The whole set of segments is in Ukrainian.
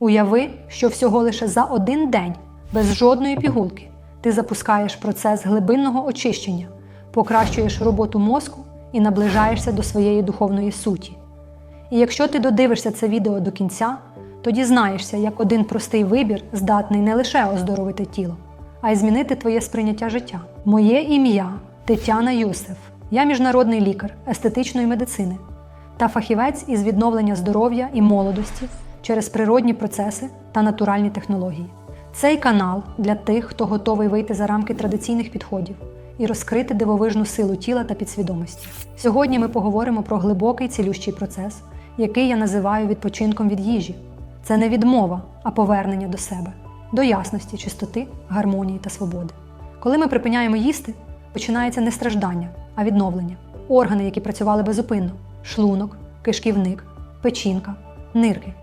Уяви, що всього лише за один день, без жодної пігулки, ти запускаєш процес глибинного очищення, покращуєш роботу мозку і наближаєшся до своєї духовної суті. І якщо ти додивишся це відео до кінця, то дізнаєшся, як один простий вибір здатний не лише оздоровити тіло, а й змінити твоє сприйняття життя. Моє ім'я Тетяна Юсеф. Я міжнародний лікар естетичної медицини та фахівець із відновлення здоров'я і молодості через природні процеси та натуральні технології. Цей канал для тих, хто готовий вийти за рамки традиційних підходів і розкрити дивовижну силу тіла та підсвідомості. Сьогодні ми поговоримо про глибокий цілющий процес, який я називаю відпочинком від їжі. Це не відмова, а повернення до себе, до ясності, чистоти, гармонії та свободи. Коли ми припиняємо їсти, починається не страждання, а відновлення. Органи, які працювали безупинно шлунок, кишківник, печінка, нирки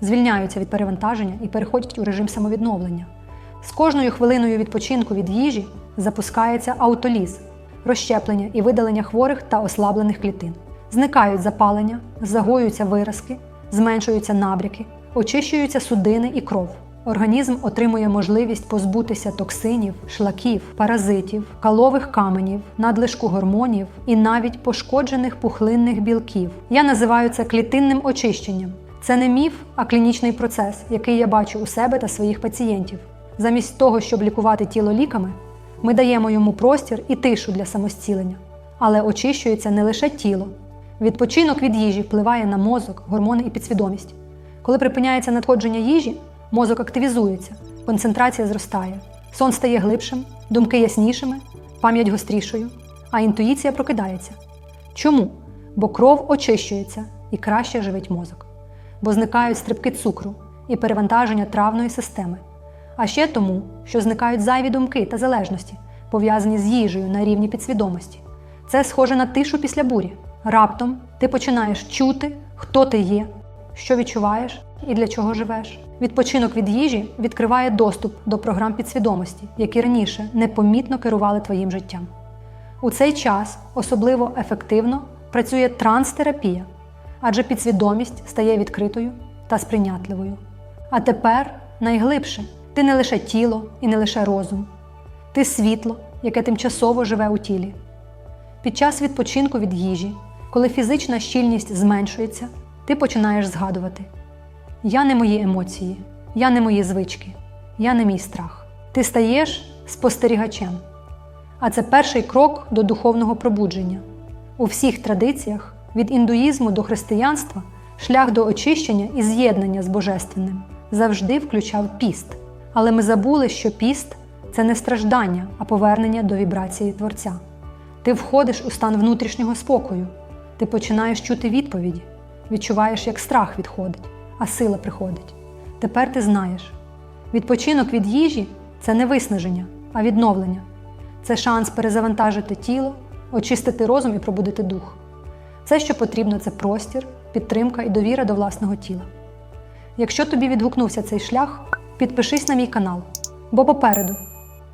звільняються від перевантаження і переходять у режим самовідновлення. З кожною хвилиною відпочинку від їжі запускається аутоліз, розщеплення і видалення хворих та ослаблених клітин. Зникають запалення, загоюються виразки, зменшуються набряки, очищуються судини і кров. Організм отримує можливість позбутися токсинів, шлаків, паразитів, калових каменів, надлишку гормонів і навіть пошкоджених пухлинних білків. Я називаю це клітинним очищенням. Це не міф, а клінічний процес, який я бачу у себе та своїх пацієнтів. Замість того, щоб лікувати тіло ліками, ми даємо йому простір і тишу для самостілення. Але очищується не лише тіло. Відпочинок від їжі впливає на мозок, гормони і підсвідомість. Коли припиняється надходження їжі, мозок активізується, концентрація зростає, сон стає глибшим, думки яснішими, пам'ять гострішою, а інтуїція прокидається. Чому? Бо кров очищується і краще живить мозок, бо зникають стрибки цукру і перевантаження травної системи. А ще тому, що зникають зайві думки та залежності, пов'язані з їжею на рівні підсвідомості. Це схоже на тишу після бурі. Раптом ти починаєш чути, хто ти є, що відчуваєш і для чого живеш. Відпочинок від їжі відкриває доступ до програм підсвідомості, які раніше непомітно керували твоїм життям. У цей час особливо ефективно працює транстерапія, адже підсвідомість стає відкритою та сприйнятливою. А тепер найглибше ти не лише тіло і не лише розум, ти світло, яке тимчасово живе у тілі. Під час відпочинку від їжі, коли фізична щільність зменшується, ти починаєш згадувати: Я не мої емоції, я не мої звички, я не мій страх. Ти стаєш спостерігачем. А це перший крок до духовного пробудження. У всіх традиціях, від індуїзму до християнства, шлях до очищення і з'єднання з Божественним завжди включав піст. Але ми забули, що піст це не страждання, а повернення до вібрації Творця. Ти входиш у стан внутрішнього спокою, ти починаєш чути відповіді, відчуваєш, як страх відходить, а сила приходить. Тепер ти знаєш, відпочинок від їжі це не виснаження, а відновлення. Це шанс перезавантажити тіло, очистити розум і пробудити дух. Все, що потрібно, це простір, підтримка і довіра до власного тіла. Якщо тобі відгукнувся цей шлях, підпишись на мій канал, бо попереду,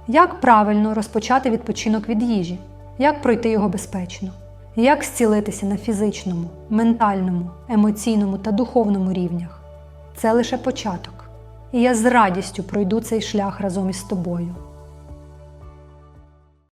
як правильно розпочати відпочинок від їжі, як пройти його безпечно, як зцілитися на фізичному, ментальному, емоційному та духовному рівнях. Це лише початок. І я з радістю пройду цей шлях разом із тобою.